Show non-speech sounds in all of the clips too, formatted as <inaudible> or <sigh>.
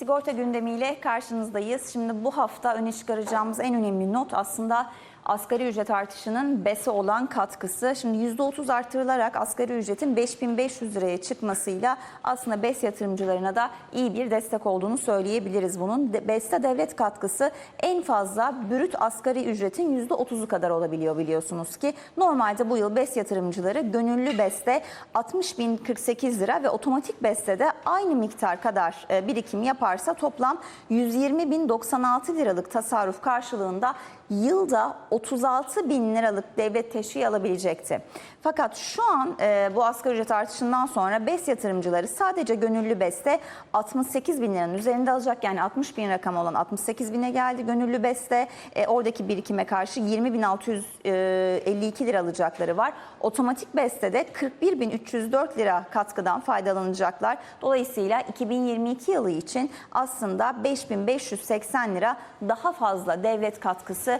Sigorta gündemiyle karşınızdayız. Şimdi bu hafta öne çıkaracağımız en önemli not aslında asgari ücret artışının BES'e olan katkısı. Şimdi %30 artırılarak asgari ücretin 5500 liraya çıkmasıyla aslında BES yatırımcılarına da iyi bir destek olduğunu söyleyebiliriz bunun. BES'te devlet katkısı en fazla brüt asgari ücretin %30'u kadar olabiliyor biliyorsunuz ki. Normalde bu yıl BES yatırımcıları gönüllü BES'te 60.048 lira ve otomatik BES'te de aynı miktar kadar e, birikim yaparsa toplam 120.096 liralık tasarruf karşılığında yılda 36 bin liralık devlet teşviği alabilecekti. Fakat şu an e, bu asgari ücret artışından sonra BES yatırımcıları sadece gönüllü BES'te 68 bin liranın üzerinde alacak. Yani 60 bin rakam olan 68 bine geldi gönüllü BES'te. E, oradaki birikime karşı 20.652 lira alacakları var. Otomatik BES'te de 41.304 lira katkıdan faydalanacaklar. Dolayısıyla 2022 yılı için aslında 5.580 lira daha fazla devlet katkısı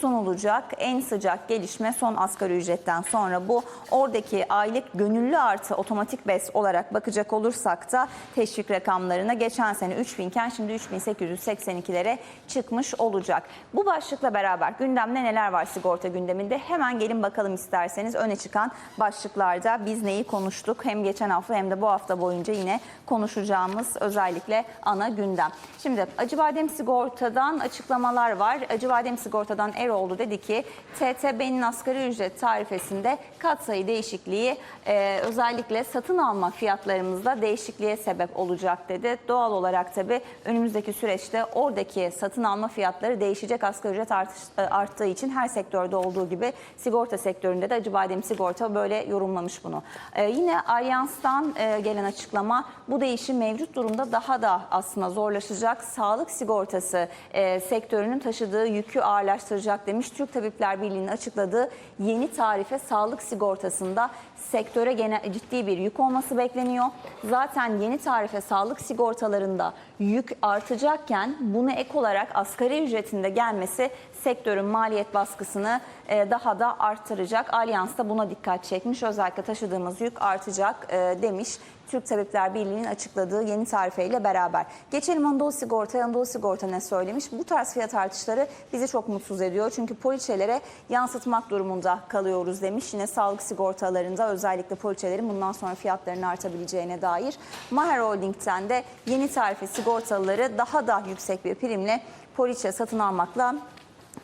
sunulacak. En sıcak gelişme son asgari ücretten sonra bu. Oradaki aylık gönüllü artı otomatik BES olarak bakacak olursak da teşvik rakamlarına geçen sene 3000 iken şimdi 3882'lere çıkmış olacak. Bu başlıkla beraber gündemde neler var sigorta gündeminde? Hemen gelin bakalım isterseniz öne çıkan başlıklarda biz neyi konuştuk? Hem geçen hafta hem de bu hafta boyunca yine konuşacağımız özellikle ana gündem. Şimdi Acıbadem Sigorta'dan açıklamalar var. Acıbadem Sigorta'dan Eroğlu dedi ki TTB'nin asgari ücret tarifesinde katsayı değişikliği e, özellikle satın alma fiyatlarımızda değişikliğe sebep olacak dedi. Doğal olarak tabii önümüzdeki süreçte oradaki satın alma fiyatları değişecek asgari ücret artış, e, arttığı için her sektörde olduğu gibi sigorta sektöründe de Acıbadem Sigorta böyle yorumlamış bunu. E, yine Allianz'dan e, gelen açıklama bu değişim mevcut durumda daha da aslında zorlaşacak. Sağlık sigortası e, sektörünün taşıdığı yükü ağırlaştıracak demiş. Türk Tabipler Birliği'nin açıkladığı yeni tarife sağlık sigortasında sektöre gene ciddi bir yük olması bekleniyor. Zaten yeni tarife sağlık sigortalarında yük artacakken bunu ek olarak asgari ücretinde gelmesi sektörün maliyet baskısını e, daha da arttıracak. Alyans da buna dikkat çekmiş. Özellikle taşıdığımız yük artacak e, demiş. Türk Tabipler Birliği'nin açıkladığı yeni tarifeyle beraber. Geçelim Anadolu Sigorta. Anadolu Sigorta ne söylemiş? Bu tarz fiyat artışları bizi çok mutsuz ediyor. Çünkü poliçelere yansıtmak durumunda kalıyoruz demiş. Yine sağlık sigortalarında özellikle poliçelerin bundan sonra fiyatlarının artabileceğine dair. Maher Holding'den de yeni tarife sigortalıları daha da yüksek bir primle poliçe satın almakla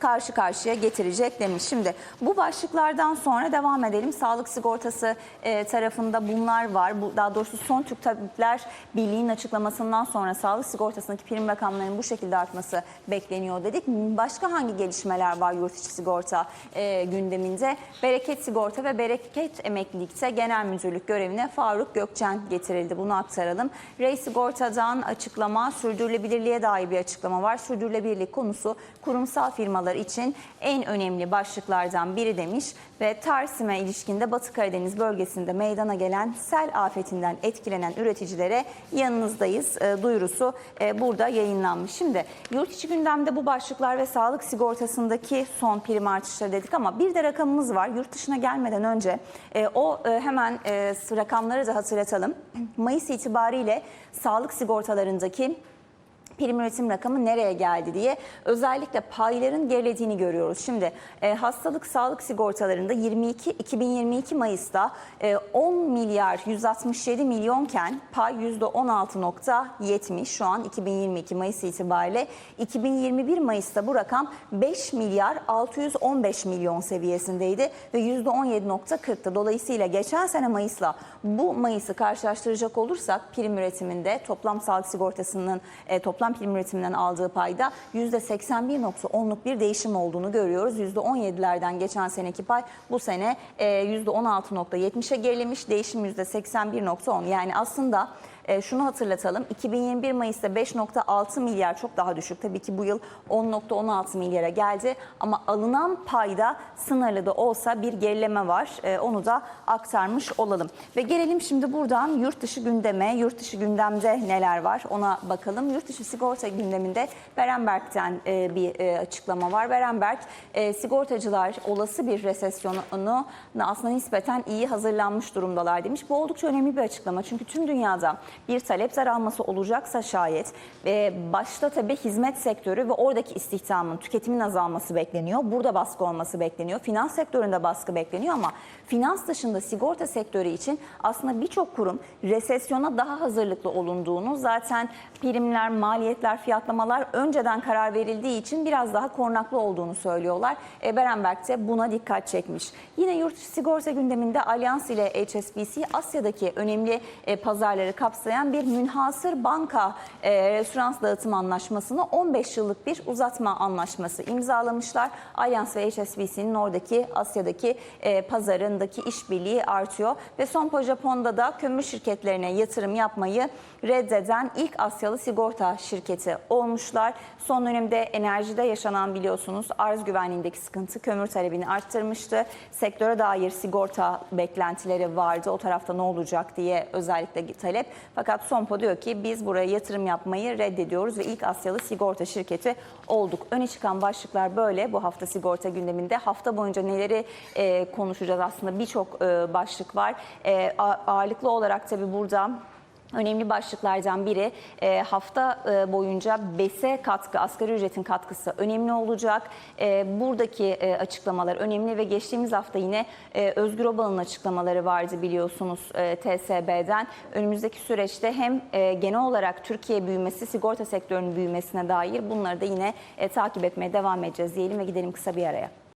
karşı karşıya getirecek demiş. Şimdi bu başlıklardan sonra devam edelim. Sağlık sigortası e, tarafında bunlar var. Bu daha doğrusu son Türk Tabipler Birliği'nin açıklamasından sonra sağlık sigortasındaki prim rakamlarının bu şekilde artması bekleniyor dedik. Başka hangi gelişmeler var yurt içi sigorta e, gündeminde? Bereket Sigorta ve Bereket Emeklilikte Genel Müdürlük görevine Faruk Gökçen getirildi. Bunu aktaralım. Rey Sigorta'dan açıklama, sürdürülebilirliğe dair bir açıklama var. Sürdürülebilirlik konusu kurumsal firmalar için en önemli başlıklardan biri demiş ve Tarsim'e ilişkinde Batı Karadeniz bölgesinde meydana gelen sel afetinden etkilenen üreticilere yanınızdayız e, duyurusu e, burada yayınlanmış. Şimdi yurt içi gündemde bu başlıklar ve sağlık sigortasındaki son prim artışları dedik ama bir de rakamımız var. Yurt dışına gelmeden önce e, o hemen rakamları da hatırlatalım. <clears throat> Mayıs itibariyle sağlık sigortalarındaki prim üretim rakamı nereye geldi diye özellikle payların gerilediğini görüyoruz. Şimdi e, hastalık sağlık sigortalarında 22 2022 Mayıs'ta e, 10 milyar 167 milyonken pay %16.70 şu an 2022 Mayıs itibariyle 2021 Mayıs'ta bu rakam 5 milyar 615 milyon seviyesindeydi ve %17.40'tı. Dolayısıyla geçen sene Mayıs'la bu Mayıs'ı karşılaştıracak olursak prim üretiminde toplam sağlık sigortasının e, toplam prim üretiminden aldığı payda %81.10'luk bir değişim olduğunu görüyoruz. %17'lerden geçen seneki pay bu sene e, %16.70'e gerilemiş. Değişim %81.10 yani aslında e, şunu hatırlatalım. 2021 Mayıs'ta 5.6 milyar çok daha düşük. Tabii ki bu yıl 10.16 milyara geldi. Ama alınan payda sınırlı da olsa bir gerileme var. E, onu da aktarmış olalım. Ve gelelim şimdi buradan yurt dışı gündeme. Yurt dışı gündemde neler var ona bakalım. Yurt dışı sigorta gündeminde Berenberg'ten e, bir e, açıklama var. Berenberg e, sigortacılar olası bir resesyonu aslında nispeten iyi hazırlanmış durumdalar demiş. Bu oldukça önemli bir açıklama. Çünkü tüm dünyada bir talep daralması olacaksa şayet e, başta tabii hizmet sektörü ve oradaki istihdamın, tüketimin azalması bekleniyor. Burada baskı olması bekleniyor. Finans sektöründe baskı bekleniyor ama finans dışında sigorta sektörü için aslında birçok kurum resesyona daha hazırlıklı olunduğunu zaten primler, maliyetler, fiyatlamalar önceden karar verildiği için biraz daha korunaklı olduğunu söylüyorlar. E, Berenberg de buna dikkat çekmiş. Yine yurt sigorta gündeminde Allianz ile HSBC Asya'daki önemli e, pazarları kapsayan bir münhasır banka e, referans dağıtım anlaşmasını 15 yıllık bir uzatma anlaşması imzalamışlar. Allianz ve HSBC'nin oradaki Asya'daki e, pazarındaki işbirliği artıyor ve Sompo Japon'da da kömür şirketlerine yatırım yapmayı reddeden ilk Asyalı sigorta şirketi olmuşlar. Son dönemde enerjide yaşanan biliyorsunuz arz güvenliğindeki sıkıntı kömür talebini arttırmıştı. Sektöre dair sigorta beklentileri vardı. O tarafta ne olacak diye özellikle talep. Fakat Sompo diyor ki biz buraya yatırım yapmayı reddediyoruz ve ilk Asyalı sigorta şirketi olduk. Öne çıkan başlıklar böyle bu hafta sigorta gündeminde. Hafta boyunca neleri e, konuşacağız aslında birçok e, başlık var. E, ağırlıklı olarak tabii burada Önemli başlıklardan biri e, hafta e, boyunca BES'e katkı, asgari ücretin katkısı önemli olacak. E, buradaki açıklamalar önemli ve geçtiğimiz hafta yine Özgür Obal'ın açıklamaları vardı biliyorsunuz TSB'den. Önümüzdeki süreçte hem genel olarak Türkiye büyümesi, sigorta sektörünün büyümesine dair bunları da yine takip etmeye devam edeceğiz diyelim ve gidelim kısa bir araya.